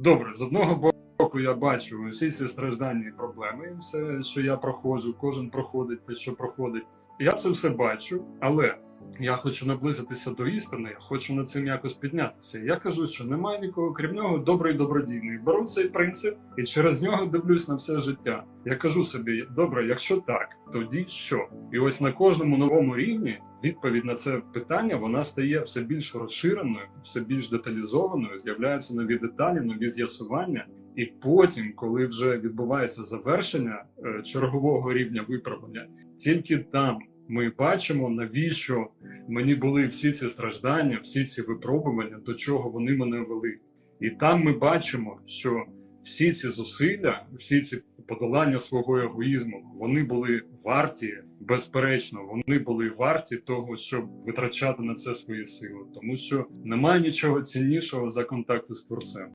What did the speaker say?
Добре, з одного боку я бачу всі ці страждання і проблеми, все, що я проходжу, кожен проходить те, що проходить. Я це все бачу, але я хочу наблизитися до істини, я хочу над цим якось піднятися. Я кажу, що немає нікого крім нього добрий добродійний. Беру цей принцип і через нього дивлюсь на все життя. Я кажу собі, добре, якщо так, тоді що? І ось на кожному новому рівні відповідь на це питання вона стає все більш розширеною, все більш деталізованою. З'являються нові деталі, нові з'ясування. І потім, коли вже відбувається завершення е, чергового рівня виправлення, тільки там ми бачимо, навіщо мені були всі ці страждання, всі ці випробування, до чого вони мене вели. І там ми бачимо, що всі ці зусилля, всі ці подолання свого егоїзму, вони були варті, безперечно, вони були варті того, щоб витрачати на це свої сили, тому що немає нічого ціннішого за контакти з творцем.